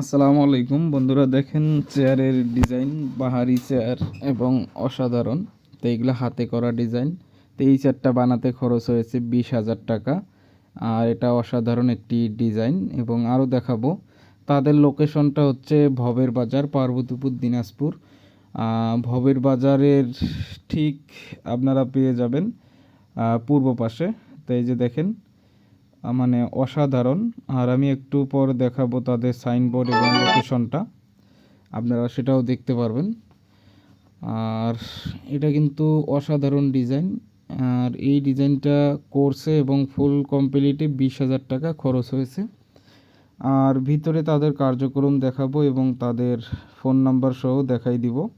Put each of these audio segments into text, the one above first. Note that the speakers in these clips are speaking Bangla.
আসসালামু আলাইকুম। বন্ধুরা, দেখেন চেয়ারের ডিজাইন, বাহারি চেয়ার এবং অসাধারণ। তো এইগুলো হাতে করা ডিজাইন। তো এই চেয়ারটা বানাতে খরচ হয়েছে বিশ হাজার টাকা। আর এটা অসাধারণ একটি ডিজাইন এবং আরও দেখাবো। তাদের লোকেশনটা হচ্ছে ভবের বাজার, পার্বতীপুর, দিনাজপুর। ভবের বাজারের ঠিক আপনারা পেয়ে যাবেন পূর্ব পাশে। তো এই যে দেখেন মানে অসাধারণ। আর আমি একটু পর দেখাবো তাদের সাইনবোর্ড এবং লোকেশনটা আপনারা সেটাও দেখতে পারবেন। আর এটা কিন্তু অসাধারণ ডিজাইন আর এই ডিজাইনটা করছে এবং ফুল কমপ্লিটে বিশ হাজার টাকা খরচ হয়েছে। আর ভিতরে তাদের কার্যক্রম দেখাবো এবং তাদের ফোন নাম্বার সহ দেখাই দিব।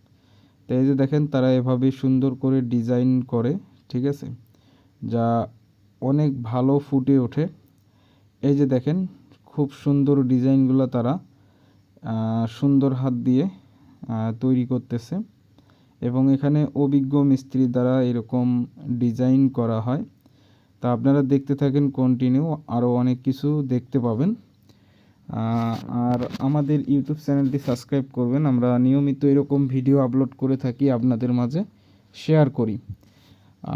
তো এই যে দেখেন, তারা এভাবে সুন্দর করে ডিজাইন করে, ঠিক আছে? যা অনেক ভালো ফুটে ওঠে। এই যে দেখেন, খুব সুন্দর ডিজাইনগুলো তারা সুন্দর হাত দিয়ে তৈরি করতেছে। এবং এখানে অভিজ্ঞ মিস্ত্রি দ্বারা এরকম ডিজাইন করা হয়। তা আপনারা দেখতে থাকেন কন্টিনিউ আরও অনেক কিছু দেখতে পাবেন। আর আমাদের ইউটিউব চ্যানেলটি সাবস্ক্রাইব করবেন। আমরা নিয়মিত এরকম ভিডিও আপলোড করে থাকি আপনাদের মাঝে, শেয়ার করি।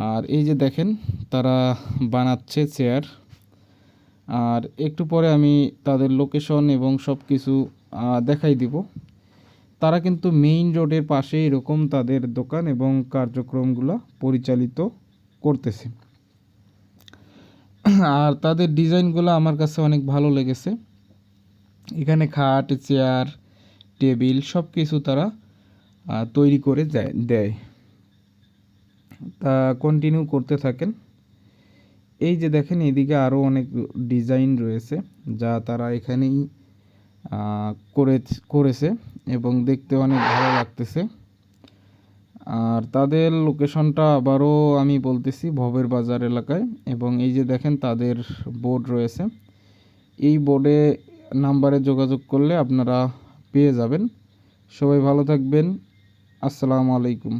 আর এই যে দেখেন, তারা বানাচ্ছে চেয়ার আর একটু পরে আমি তাদের লোকেশন এবং সব কিছু দেখাই দিব। তারা কিন্তু মেইন রোডের পাশে এরকম তাদের দোকান এবং কার্যক্রমগুলো পরিচালিত করতেছে। আর তাদের ডিজাইনগুলো আমার কাছে অনেক ভালো লেগেছে। এখানে খাট, চেয়ার, টেবিল সব কিছু তারা তৈরি করে দেয় তা কন্টিনিউ করতে থাকেন। এই যে দেখেন, এদিকে আরও অনেক ডিজাইন রয়েছে যা তারা এখানেই করে করেছে এবং দেখতে অনেক ভালো লাগতেছে। আর তাদের লোকেশনটা আবারও আমি বলতেছি ভবের বাজার এলাকায় এবং এই যে দেখেন, তাদের বোর্ড রয়েছে। এই বোর্ডে নাম্বারে যোগাযোগ করলে আপনারা পেয়ে যাবেন। সবাই ভালো থাকবেন। আসসালামু আলাইকুম।